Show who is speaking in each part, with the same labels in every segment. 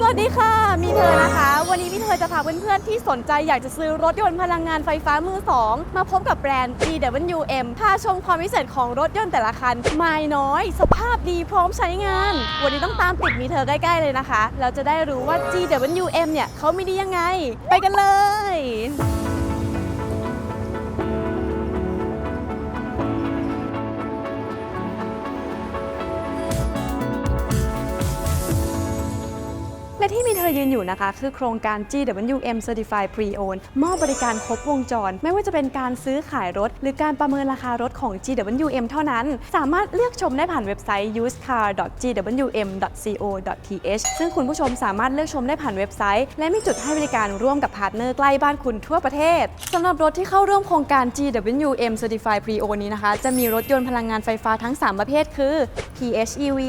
Speaker 1: สวัสดีค่ะ มีเธอนะคะ วันนี้มีเธอจะพาเพื่อนๆ ที่สนใจอยากจะซื้อรถยนต์พลังงานไฟฟ้ามือ 2 มาพบกับแบรนด์ GWM พาชมความพิเศษของรถยนต์แต่ละคัน ไม่น้อย สภาพดีพร้อมใช้งาน วันนี้ต้องตามติดมีเธอใกล้ๆเลยนะคะ เราจะได้รู้ว่า GWM เนี่ยเขามีดียังไง ไปกันเลย เธอยืนอยู่นะคะ คือโครงการ GWM Certified Pre-Owned มอบบริการครบวงจร ไม่ว่าจะเป็นการซื้อขายรถ หรือการประเมินราคารถของ GWM เท่านั้น สามารถเลือกชมได้ผ่านเว็บไซต์ usedcar.gwm.co.th ซึ่งคุณผู้ชมสามารถเลือกชมได้ผ่านเว็บไซต์ และมีจุดให้บริการร่วมกับพาร์ทเนอร์ใกล้บ้านคุณทั่วประเทศสำหรับรถที่เข้าร่วมโครงการ GWM Certified Pre-Owned นี้นะคะ จะมีรถยนต์พลังงานไฟฟ้าทั้ง 3 ประเภท คือ PHEV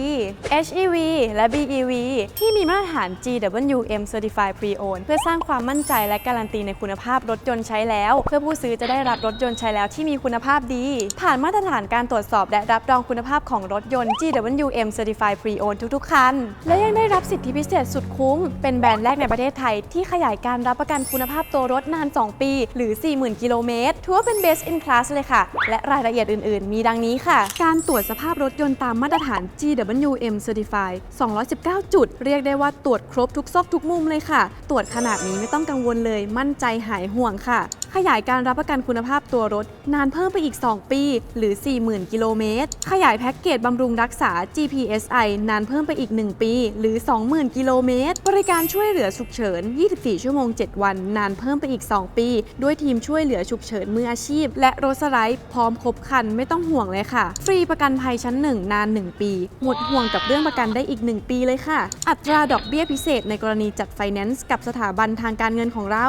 Speaker 1: HEV และ BEV ที่มีมาตรฐาน GWM Certified Pre-Owned เพื่อสร้างความมั่นใจและการันตีในคุณภาพรถยนต์ใช้แล้ว เพื่อผู้ซื้อจะได้รับรถยนต์ใช้แล้วที่มีคุณภาพดี ผ่านมาตรฐานการตรวจสอบและรับรองคุณภาพของรถยนต์ GWM Certified Pre-Owned ทุกๆ คัน และยังได้รับสิทธิพิเศษสุดคุ้ม เป็นแบรนด์แรกในประเทศไทย ที่ขยายการรับประกันคุณภาพตัวรถนาน 2 ปี หรือ 40,000 กิโลเมตรถือว่าเป็น best in class เลยค่ะ และรายละเอียดอื่น ๆ มีดังนี้ค่ะ การตรวจสภาพรถยนต์ตามมาตรฐาน GWM Certified 219 จุด เรียกได้ว่าตรวจครบทุกซอกทุกมุมเลยค่ะ ตรวจขนาดนี้ไม่ต้องกังวลเลย มั่นใจหายห่วงค่ะ ขยายการรับประกันคุณภาพตัวรถ นานเพิ่มไปอีก 2 ปี หรือ 40,000 กิโลเมตร ขยายแพ็กเกจบำรุงรักษา GPSI นานเพิ่มไปอีก 1 ปี หรือ 20,000 กิโลเมตร บริการช่วยเหลือฉุกเฉิน 24 ชั่วโมง 7 วัน นานเพิ่มไปอีก 2 ปี ด้วยทีมช่วยเหลือฉุกเฉินมืออาชีพ และรถสไลด์พร้อมครบครันไม่ต้องห่วงเลยค่ะ ฟรีประกันภัยชั้น 1 นาน 1 ปี หมดห่วงกับเรื่องประกันได้อีก 1 ปีเลยค่ะ อัตราดอกเบี้ยพิเศษในกรณีจัดไฟแนนซ์กับสถาบันทางการเงินของเรา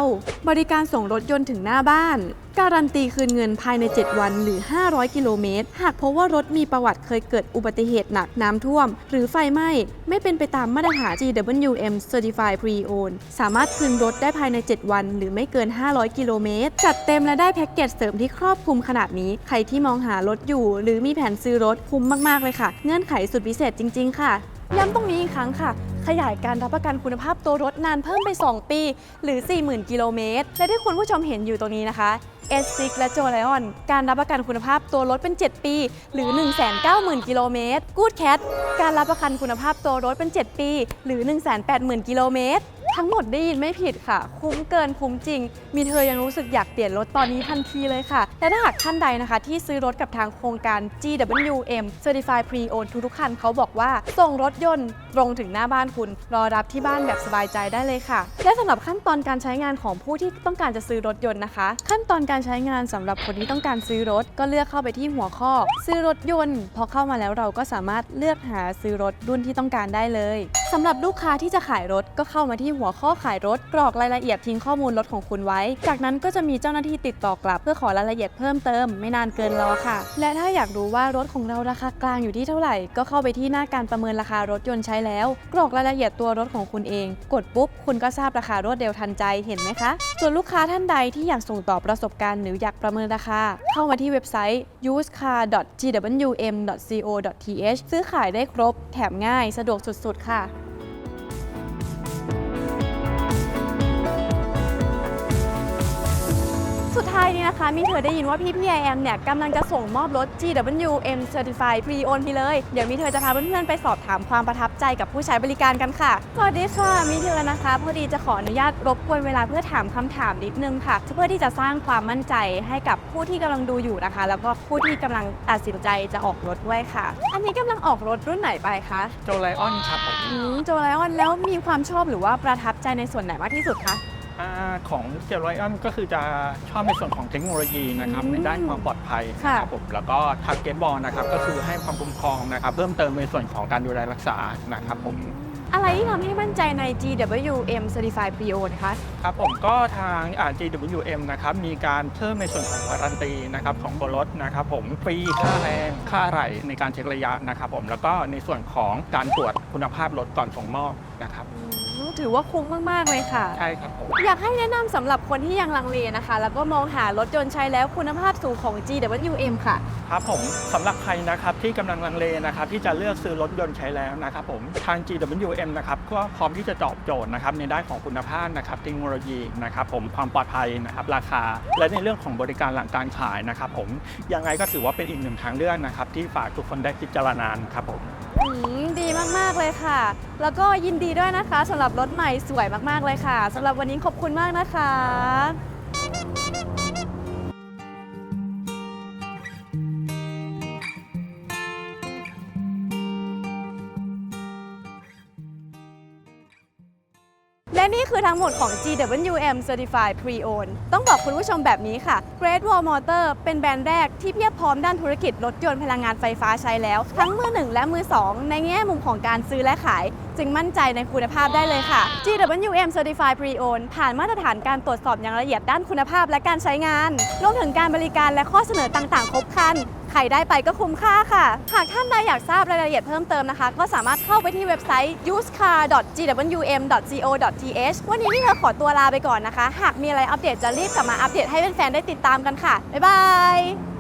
Speaker 1: บริการส่งรถยนต์ถึงหน้าบ้าน การันตีคืนเงินภายใน 7 วันหรือ 500 กิโลเมตร หากพบว่ารถมีประวัติเคยเกิดอุบัติเหตุหนักน้ำท่วม หรือไฟไหม้ ไม่เป็นไปตามมาตรฐาน GWM Certified Pre-Owned สามารถคืนรถได้ภายใน 7 วัน หรือไม่เกิน 500 กิโลเมตร จัดเต็มและได้แพ็กเกจเสริมที่ครอบคลุมขนาดนี้ ใครที่มองหารถอยู่ หรือมีแผนซื้อรถคุ้มมากๆเลยค่ะ เงื่อนไขสุดพิเศษจริง ๆ ค่ะย้ำตรงนี้อีกครั้งค่ะ ขยายการรับประกันคุณภาพตัวรถนานเพิ่มไป 2 ปี หรือ 40,000 กิโลเมตร และที่คุณผู้ชมเห็นอยู่ตรงนี้นะคะ S6 และ j o l i o n การรับประกันคุณภาพตัวรถเป็น 7 ปี หรือ 190,000 กิโลเมตร Good Cat การรับประกันคุณภาพตัวรถเป็น 7 ปี หรือ 180,000 กิโลเมตร ทั้งหมดได้ยินไม่ผิดค่ะ คุ้มเกินคุ้มจริง มีเธอยังรู้สึกอยากเปลี่ยนรถตอนนี้ทันทีเลยค่ะ และถ้าหากท่านใดนะคะ ที่ซื้อรถกับทางโครงการ GWM Certified Pre-Owned ทุกๆคันเขาบอกว่า ส่งรถยนต์ตรงถึงหน้าบ้านคุณ รอรับที่บ้านแบบสบายใจได้เลยค่ะ และสำหรับขั้นตอนการใช้งานของผู้ที่ต้องการจะซื้อรถยนต์นะคะ ขั้นตอนการใช้งานสำหรับคนที่ต้องการซื้อรถ ก็เลือกเข้าไปที่หัวข้อ ซื้อรถยนต์ พอเข้ามาแล้วเราก็สามารถเลือกหาซื้อรถรุ่นที่ต้องการได้เลยสำหรับลูกค้าที่จะขายรถก็เข้ามาที่หัวข้อขายรถ กรอกรายละเอียดทิ้งข้อมูลรถของคุณไว้ จากนั้นก็จะมีเจ้าหน้าที่ติดต่อกลับ เพื่อขอรายละเอียดเพิ่มเติมไม่นานเกินรอค่ะ และถ้าอยากรู้ว่ารถของเราราคากลางอยู่ที่เท่าไหร่ ก็เข้าไปที่หน้าการประเมินราคารถยนต์ใช้แล้ว กรอกรายละเอียดตัวรถของคุณเอง กดปุ๊บคุณก็ทราบราคารวดเร็วทันใจเห็นไหมคะ ส่วนลูกค้าท่านใดที่อยากส่งต่อประสบการณ์หรืออยากประเมินราคา เข้ามาที่เว็บไซต์ usecar.gwm.co.th ซื้อขายได้ครบ แถมง่ายสะดวกสุดๆ ค่ะ สุดท้ายนี้นะคะมีเธอได้ยินว่าพี่พี่ไอแอมเนี่ยกำลังจะส่งมอบรถ GWM Certified Pre-Owned ไปเลย เดี๋ยวมีเธอจะพาเพื่อนๆไปสอบถามความประทับใจกับผู้ใช้บริการกันค่ะ สวัสดีค่ะมีเธอนะคะ พอดีจะขออนุญาตรบกวนเวลาเพื่อถามคำถามนิดนึงค่ะ เพื่อที่จะสร้างความมั่นใจให้กับผู้ที่กำลังดูอยู่นะคะ แล้วก็ผู้ที่กำลังตัดสินใจจะออกรถด้วยค่ะ อันนี้กำลังออกรถรุ่นไหนไปคะ
Speaker 2: โจไลออนครับผม
Speaker 1: อืมโจไลออนแล้วมีความชอบหรือว่าประทับใจในส่วนไหนมากที่สุดคะ
Speaker 2: อา ของเจลไลออนก็คือจะชอบในส่วนของเทคโนโลยีนะครับ
Speaker 1: อืม
Speaker 2: ในด้านความปลอดภัย
Speaker 1: ค่ะ
Speaker 2: นะครับผมแล้วก็ทางเกตบอลนะครับก็คือให้ความคุ้มครองนะครับเพิ่มเติมในส่วนของการดูแลรักษานะครับผม
Speaker 1: อะไรที่ทำให้มั่นใจใน GWM Certified Pre-Owned คะ
Speaker 2: ครับผมก็ทางอ่า GWM นะครับมีการเพิ่มในส่วนของวารันตีนะครับของตัวรถนะครับผมฟรีค่าแรงค่าอะไหล่ในการเช็คระยะนะครับผมแล้วก็ในส่วนของการตรวจคุณภาพรถก่อนส่งมอบนะครับ
Speaker 1: อืม ถือว่าคุ้มมาก ๆ เลยค่ะ
Speaker 2: ใช่ครับผม
Speaker 1: อยากให้แนะนำสำหรับคนที่ยังลังเลนะคะ แล้วก็มองหารถยนต์ใช้แล้วคุณภาพสูงของ GWM ค่ะ
Speaker 2: ครับผมสำหรับใครนะครับที่กำลังลังเลนะครับที่จะเลือกซื้อรถยนต์ใช้แล้วนะครับผมทาง GWM นะครับก็พร้อมที่จะตอบโจทย์นะครับในด้านของคุณภาพนะครับเทคโนโลยีนะครับผมความปลอดภัยนะครับราคา และในเรื่องของบริการหลังการขายนะครับผมยังไงก็ถือว่าเป็นอีกหนึ่งทางเลือกนะครับที่ฝากทุกคนได้พิจารณาครับผม
Speaker 1: อืมดีมากๆเลยค่ะ แล้วก็ยินดีด้วยนะคะสำหรับรถใหม่สวยมากๆเลยค่ะสำหรับวันนี้ขอบคุณมากนะคะ และนี่คือทั้งหมดของ GWM Certified Pre-Owned ต้องบอกคุณผู้ชมแบบนี้ค่ะ Great Wall Motor เป็นแบรนด์แรกที่เพียบพร้อมด้านธุรกิจรถยนต์พลังงานไฟฟ้าใช้แล้ว ทั้งมือหนึ่งและมือสองในแง่มุมของการซื้อและขาย จึงมั่นใจในคุณภาพได้เลยค่ะ GWM Certified Pre-Owned ผ่านมาตรฐานการตรวจสอบอย่างละเอียดด้านคุณภาพและการใช้งาน รวมถึงการบริการและข้อเสนอต่างๆ ครบครัน รได้ไปก็คุ้มค่าค่ะ หากท่านใดอยากทราบรายละเอียดเพิ่มเติมนะคะ ก็สามารถเข้าไปที่เว็บไซต์ usecar.gwm.co.th วันนี้พี่เธอขอตัวลาไปก่อนนะคะ หากมีอะไรอัปเดตจะรีบกลับมาอัปเดตให้แฟนๆได้ติดตามกันค่ะ บ๊ายบาย